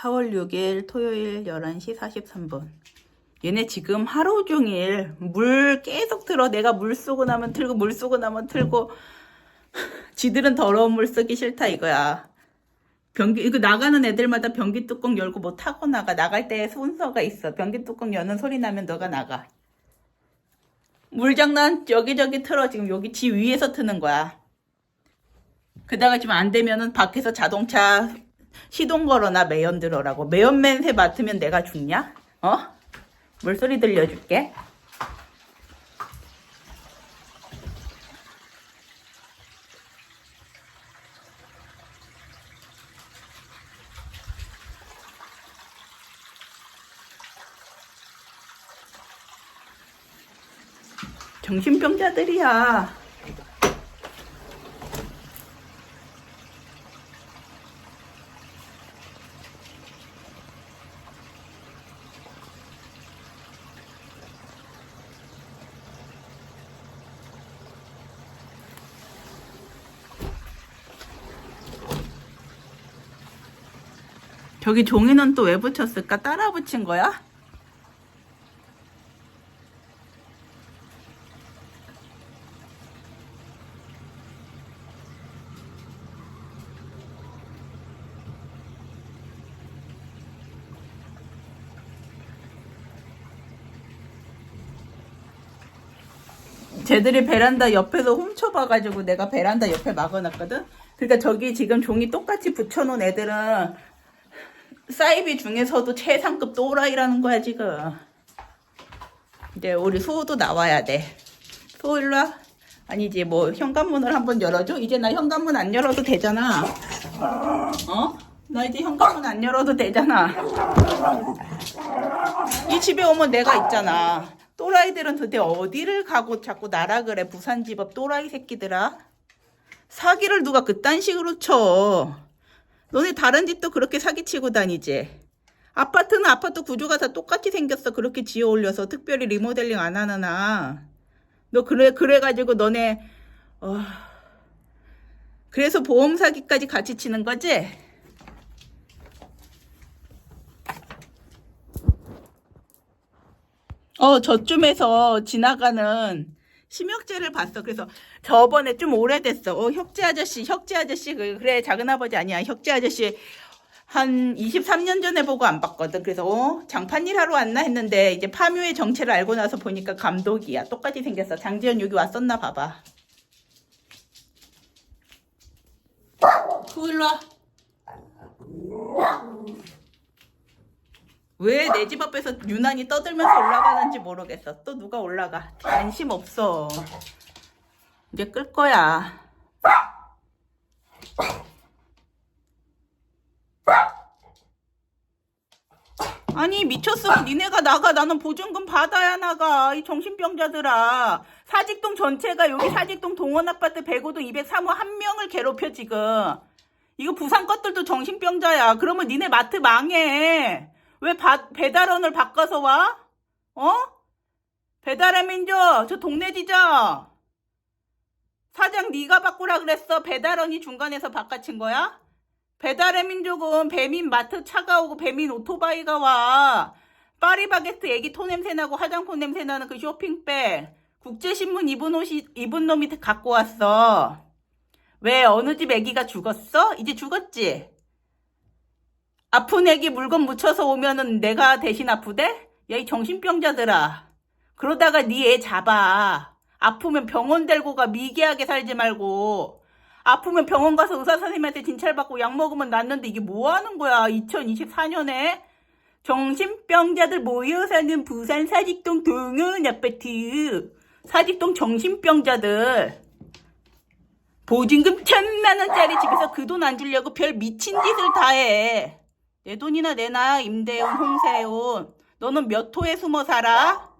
4월 6일 토요일 11시 43분. 얘네 지금 하루 종일 물 계속 틀어. 내가 물 쏘고 나면 틀고, 물 쏘고 나면 틀고. 지들은 더러운 물 쓰기 싫다 이거야. 변기, 이거 나가는 애들마다 변기 뚜껑 열고 뭐 타고 나가. 나갈 때 순서가 있어. 변기 뚜껑 여는 소리 나면 너가 나가. 물장난 여기저기 틀어. 지금 여기 지 위에서 트는 거야. 그다가 지금 안 되면은 밖에서 자동차 시동 걸어나 매연 들어라고. 매연 맨새 맡으면 내가 죽냐? 어? 물소리 들려줄게. 정신병자들이야. 저기 종이는 또 왜 붙였을까? 따라 붙인 거야? 쟤들이 베란다 옆에서 훔쳐봐가지고 내가 베란다 옆에 막아놨거든? 그러니까 저기 지금 종이 똑같이 붙여놓은 애들은 사이비 중에서도 최상급 또라이라는 거야 지금. 이제 우리 수호도 나와야 돼. 수호 일로 와. 아니지 뭐 현관문을 한번 열어줘? 이제 나 현관문 안 열어도 되잖아. 어? 나 이제 현관문 안 열어도 되잖아. 이 집에 오면 내가 있잖아. 또라이들은 도대체 어디를 가고 자꾸 나라 그래 부산 집업 또라이 새끼들아? 사기를 누가 그딴 식으로 쳐 너네 다른 집도 그렇게 사기치고 다니지? 아파트는 아파트 구조가 다 똑같이 생겼어. 그렇게 지어 올려서 특별히 리모델링 안 아. 너 그래 그래가지고 너네 어... 그래서 보험 사기까지 같이 치는 거지? 어 저쯤에서 지나가는 심혁재를 봤어. 그래서 저번에 좀 오래됐어. 어, 혁재 아저씨, 혁재 아저씨, 그- 그래, 작은아버지 아니야. 혁재 아저씨 한 23년 전에 보고 안 봤거든. 그래서, 어, 장판 일 하러 왔나 했는데, 이제 파묘의 정체를 알고 나서 보니까 감독이야. 똑같이 생겼어. 장지현 여기 왔었나 봐봐. 후 일로 와. 왜 내 집 앞에서 유난히 떠들면서 올라가는지 모르겠어. 또 누가 올라가. 관심 없어. 이제 끌 거야. 아니 미쳤으면 니네가 나가 나는 보증금 받아야 나가 이 정신병자들아 사직동 전체가 여기 사직동 동원아파트 105동 203호 한 명을 괴롭혀 지금 이거 부산 것들도 정신병자야 그러면 니네 마트 망해 왜 바- 배달원을 바꿔서 와? 어? 배달의 민족 저 동네 지점 사장 네가 바꾸라 그랬어 배달원이 중간에서 바꿔친 거야? 배달의 민족은 배민 마트 차가 오고 배민 오토바이가 와. 파리바게트 애기 토 냄새 나고 화장품 냄새 나는 그 쇼핑백. 국제신문 입은 옷이, 입은 놈이 갖고 왔어. 왜 어느 집 애기가 죽었어? 이제 죽었지? 아픈 애기 물건 묻혀서 오면은 내가 대신 아프대? 야, 이 정신병자들아. 그러다가 네 애 잡아. 아프면 병원 데리고 가 미개하게 살지 말고. 아프면 병원 가서 의사 선생님한테 진찰받고 약 먹으면 낫는데 이게 뭐 하는 거야? 2024년에 정신병자들 모여 사는 부산 사직동 동은 아파트. 사직동 정신병자들. 보증금 천만 원짜리 집에서 그 돈 안 주려고 별 미친 짓을 다 해. 내 돈이나 내놔 임대훈, 홍세훈. 너는 몇 호에 숨어 살아?